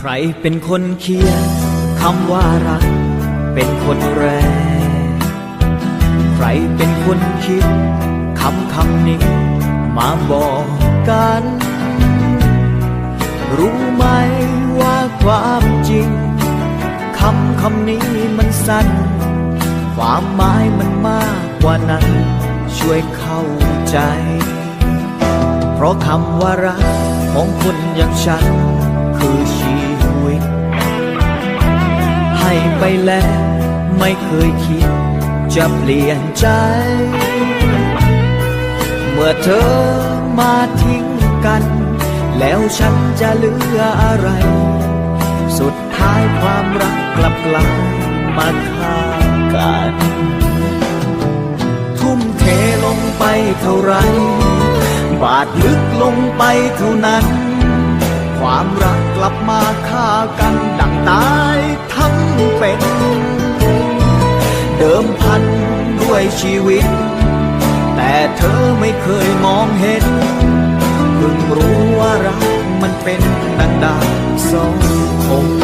ใครเป็นคนเขียนคำว่ารัก เป็นคนแรก ใครเป็นคนคิดคำคำนี้ มาบอกกัน รู้ไหมว่าความจริงคำคำนี้มันสั้น ความหมายมันมากกว่านั้น ช่วยเข้าใจ เพราะคำว่ารักของคนอย่างฉัน ไปแล้ว ไม่เคยคิด จะเปลี่ยนใจ เมื่อเธอมาทิ้งกัน แล้วฉันจะเหลืออะไร สุดท้ายความรักกลับกลายมาฆ่ากัน ทุ่มเทลงไปเท่าไร บาดลึกลงไปเท่านั้น ความรักกลับมาฆ่ากันดังตาย เดิมพันด้วยชีวิต แต่เธอไม่เคยมองเห็นเพิ่งรู้ว่ารักมันเป็นดังดาสองคง